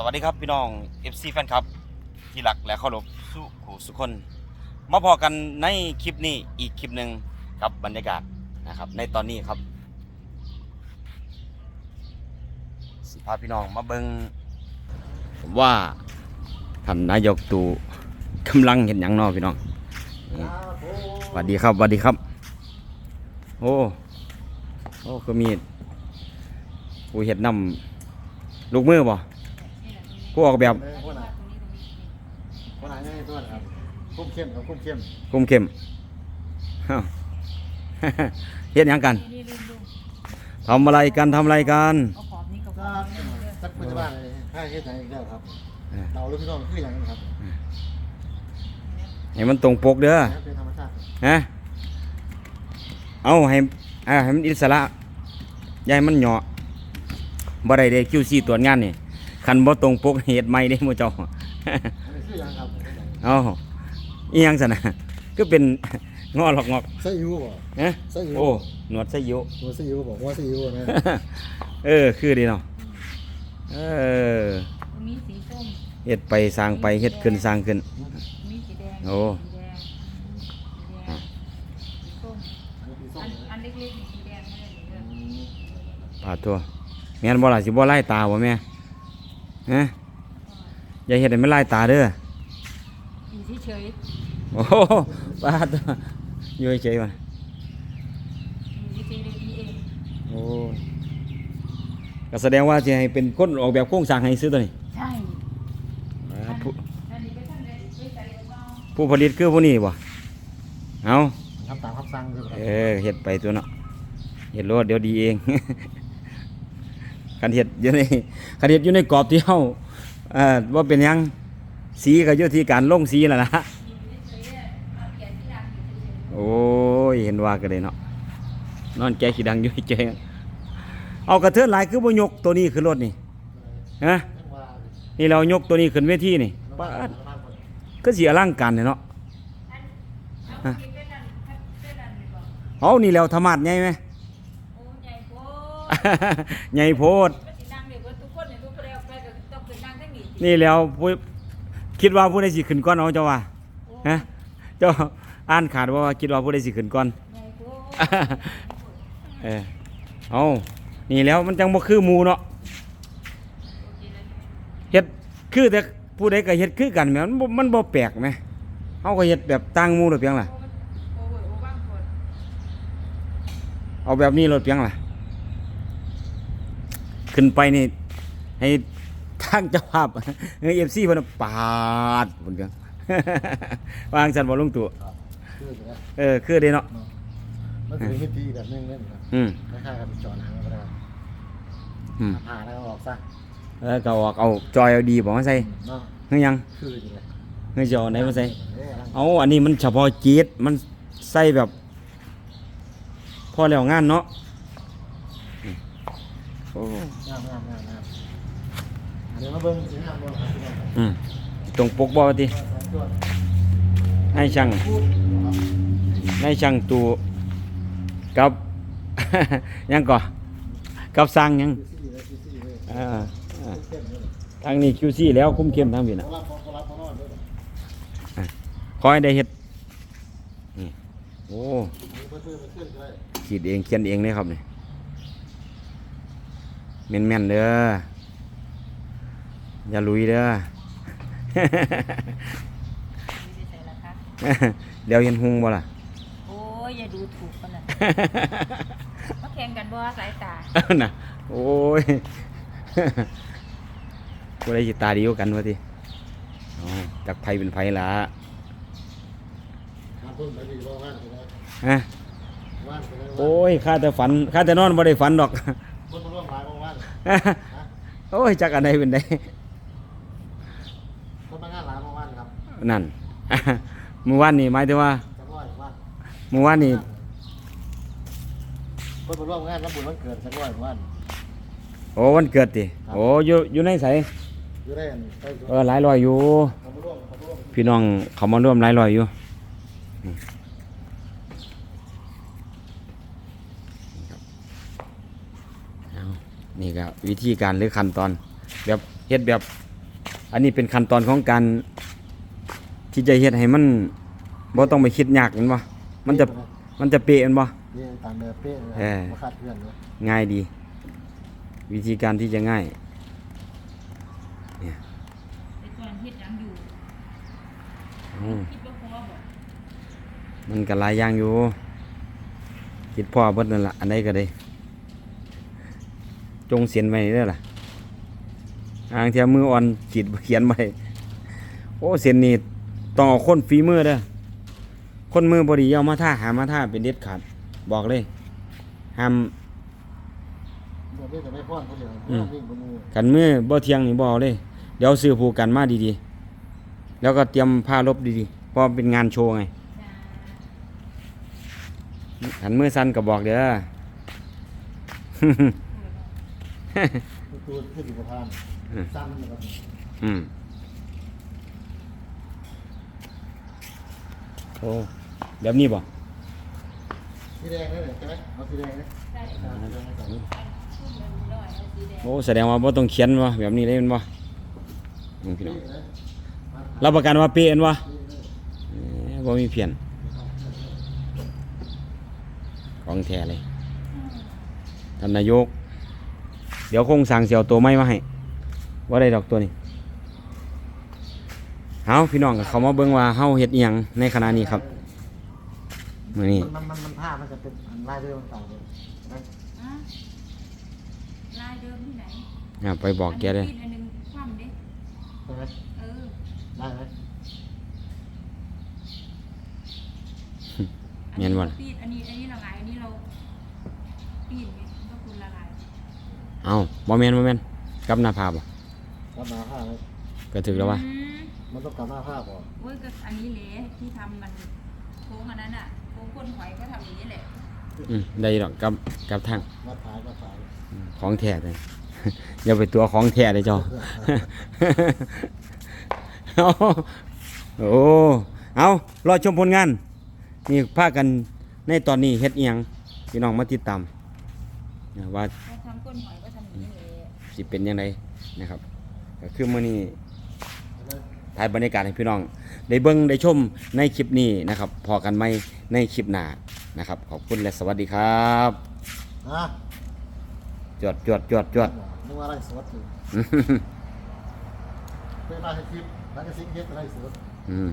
สวัสดีครับพี่น้อง FC แฟนครับ ที่รักและเคารพสุขสุคน มาพอกันในคลิปนี้อีกคลิปหนึ่งกับบรรยากาศนะครับ ในตอนนี้ครับ สิพาพี่น้องมาเบิงว่าท่านนายกตู่กำลังเห็นอย่างนอพี่น้องสวัสดีครับสวัสดีครับ โอ้โอ้ก็มีผู้เห็ดนำลูกมือบ่ ผู้ออกแบบคนไหนคนไหนไม่ให้ตัวนะครับคุ้มเข้มครับคุ้มเข้มคุมเข้มอ้าว เฮ็ดหยังกันนี่ลืมดูทำอะไรกันทำอะไรกันเอาขอบนี้กับขก็อบนี้เด้อสักปัจจุบันเลยให้เฮ็ดไหนอีกแล้วครับเออเราลูกพี่น้องคืออย่างนั้นครับให้มันตรงปกเด้อเป็นธรรมชาติฮะเอาให้อ่าให้มันอิสระอย่าให้มันเหยาะบ่ได้เด้คิวซีตรวจงานนี่ คันบ่ตรงปกเฮ็ดใหม่เด้หมู่เจ้าอันนี้คืออย่างครับเอาอีหยังซั่นน่ะก็เป็นงอหลอกงอกไส้ยูบ่ฮะไส้ยูโอ้หนวดไส้ยิวหัวไส้ยูบอกว่าไส้ยูนะเออคือดีเนาะเออมีสีส้มเฮ็ดไปสร้างไปเฮ็ดขึ้นสร้างขึ้น มีสีแดงโอ้ สีแดงสีแดงสีส้มอันอันเล็กๆนี่สีแดงไม่ได้เด้อ ปาดตัวแม่นบ่ล่ะสิบ่ไล่ตาบ่แม่ ฮะอย่าเฮ็ดให้มันไล่ตาเด้ออยู่เฉยโอ้โหปาดตัวอยู่เฉยๆมันๆอยู่เฉยๆเดี๋ยวดีเองโอ้ก็แสดงว่าสิให้เป็นคนออกแบบโครงสร้างให้ซื้อตัวนี้ใช่อ่าผู้อันนี้ไปทำได้ไปใส่เอาเอาผู้ผลิตคือผู้นี้บ่เอาทำตามคำสั่งคือครับเออเฮ็ดไปตัวเนาะเฮ็ดโลดเดี๋ยวดีเอง คันเฮ็ดอยู่ในคันเฮ็ดอยู่ในกรอบที่เฮาเอ่อว่าเป็นหยังสีก็อยู่ที่การลงสีนั่นล่ะอยู่เฉยๆเนี่ยเอาเขียนที่ดังอยู่เฉยโอ้ยเห็นว่ากันเลยเนาะนอนแกขี้ดังอยู่แกเอากระเทือนหลายคือบ่ยกตัวนี้ขึ้นรถนี่ฮะนี่เรายกตัวนี้ขึ้นเวทีนี่ปาดก็สิอลังการเนี่ยเนาะเอาฮะเขียนเป็นอันเป็นอันนี่บอกเอานี่แล้วธรรมาดใหญ่ไหม ใหญ่โพด นี่แล้วผู้คิดว่าผู้ใดสิขึ้นก่อนเอาเจ้าว่าฮะเจ้าอ่านขาดว่าคิดว่าผู้ใดสิขึ้นก่อนเออเอานี่แล้วมันจังบ่คือหมูเนาะเฮ็ดคือแต่ผู้ใดก็เฮ็ดคือกันแหมมันมันบ่แปลกแหมเฮาก็เฮ็ดแบบต่างหมู่หรือเพียงล่ะเอาแบบนี้รถเพียงล่ะ ขึ้นไปนี่ให้ทางเจ้าภาพเฮ้ย FC เพิ่นนะปาดเพิ่นเพียงวางซั่นบ่ลงตัวครับคืออย่างนั้นเออคือเด้เนาะมันคือวิธีแบบนึงเนี่ยครับอืมคล้ายๆกับจอหนังก็ได้อืมผ่าแล้วออกซะเออก็ออกเอาจอยเอาดีบ่มาใส่เนาะเฮ้ยยังคืออย่างนี้เฮ้ยจะเอาไหนมาใส่เออเอาอันนี้มันเฉพาะจีดมันใส่แบบ พอแล้วงานเนาะอืม โอ้งามงามงามงามเดี๋ยวมาเบิ่งสีงามบ่ครับพี่น้องครับอืมตรงปกบ่ว่าติตัวให้ช่างพูดครับให้ช่างตูกับ ยังก่อกับสร้างยังซี่เลยซี่เลยอ่าอ่าเข้มเลยทางนี้ QC แล้วคุ้มเข้มทางนี้น่ะ เขารับเขารับเขานอนด้วยนะขอให้ได้เฮ็ดนี่โอ้มีเพื่อนเพื่อนเพื่อนก็ได้ ขีดเองเขียนเองเลยครับนี่ แม่นๆเด้อ อย่าลุยเด้อ ไม่ได้ใส่ละคะเดี๋ยวเห็นหุงบ่ล่ะ โอ้ยอย่าดูถูกกันนะมาแข่งกันบ่สายตาน่ะ โอ้ยผู้ใดสิตาดีกว่ากันวะทีอ๋อจากไผเป็นไผล่ะทำพุ่นไปดีบ่ว่านไปเลยฮะ ว่านไปเลยโอ้ยข้าแต่ฝันข้าแต่นอนบ่ได้ฝันดอก โอ้ยจักอันใดเป็นใดคนมางานหลายบ่ว่านครับนั่นเมื่อวานนี่หมายถึงว่าจักร้อยว่านเมื่อวานนี่คนมาร่วมงานรับบุญวันเกิดจักร้อยว่าน โอ้วันเกิดติโอ้อยู่อยู่ในไสอยู่ได้ไปเออหลายร้อยอยู่ เขามาร่วมเขามาร่วมพี่น้องเขามาร่วมหลายร้อยอยู่อืม นี่ครับเอานี่ก็วิธีการหรือขั้นตอนแบบเฮ็ดแบบ อันนี้เป็นขั้นตอนของการ ที่จะเฮ็ดให้มันบ่ต้องไปคิดยากเห็นบ่มันจะมันจะเป๊ะเห็นบ่ นี่ตามแบบเป๊ะเลยเออมาคาดเคลื่อนเลยง่ายดี วิธีการที่จะง่าย แต่ก่อนเฮ็ดหยังอยู่อืมคิดว่าพอบ่มันก็หลายอย่างอยู่คิดพ่อเบิดนั่นล่ะอันใดก็ได้ จงเสียนไว้เด้อล่ะอ่างเทียมืออ่อนขีดเขียนไว้โอ้เสียนนี่ต้องเอาคนฝีมือเด้อคนมือบอดีเอามาท่าหามาท่าเป็นเด็ดขาดบอกเลยห้ามเดี๋ยวนี้จะไม่พ่อนเขาเดียวอืมวิ่งบนมือกันมือบ่เที่ยงนี่บ่เอาเลย เดี๋ยวซื้อผูกกันมาดีๆ แล้วก็เตรียมผ้าลบดีๆเพราะเป็นงานโชว์ไงจ้าหันมือสั้นก็บอกเด้อ ตัวขึ้นอยู่ประธานอืมซ้ำนะครับอืมโอ้แบบนี้บ่สีแดงนี่เลยใช่ไหมเอาสีแดงนะใช่อ่าสีแดงให้ใส่ชุ่มเลยร้อยเอาสีแดงโอ้แสดงว่าบ่ต้องเขียนบ่แบบนี้เลยแมันบ่อืมพี่น้องนี่นะมารับประกันว่าเป๊ะแม่นบ่นี่เลยเอ้ยบ่มีเพี้ยนของแท้เลยท่านนายก เดี๋ยวคงสั่งเสียวตัวไม้มาให้ว่าได้ดอกตัวนี้เฮาพี่น้องก็เขามาเบิ่งว่าเฮาเฮ็ดอีหยังในขณะนี้ครับมื้อนี้มันมันมันผ้ามันจะเป็นอันลายเดิมต่างเลยนะอะลายเดิมที่ไหนอ่าไปบอกแกเลยอันหนึงปีนอันหนึงคว่ำเด้ใช่ไหมเออได้ไหมอัแม่นบ่ล่ะปีนอันนี้อันนี้ละลายอันนี้เราปีนไงก็คุณละลาย เอ้าบ่แม่นบ่แม่นกลับหน้าผาบ่รับมาผ้าไหมก็ถึกแล้ววะอืมมันต้องกลับมาผ้าก่อนโอ้ยก็อันนี้แหละที่ทำมันโค้งอันนั้นอะโค้งคนหอยก็ทำอย่างนี้แหละอืมได้ดอกกลับกลับทางมาถ่ายมาถ่ายอืมของแท้เลย อย่าไปตัวของแท้เลยเจ้าเอาโอ้เอารอชมผลงาน นี่พากันในตอนนี้เฮ็ดอีหยังพี่น้องมาติดตามนะว่าถ้าทำก้นหอยก็ สิเป็นยังไงนะครับก็คือมื้อนี้ถ่ายบรรยากาศให้พี่น้อง ได้เบิ่งได้ชมในคลิปนี้นะครับพอกันไหมในคลิปหน้านะครับ ขอบคุณและสวัสดีครับอะจวดจวดจวดจวดนึกว่าอะไรสดอยู่เป็นอะไรคลิปแล้วก็ซิงเก็ตอะไรสดอืม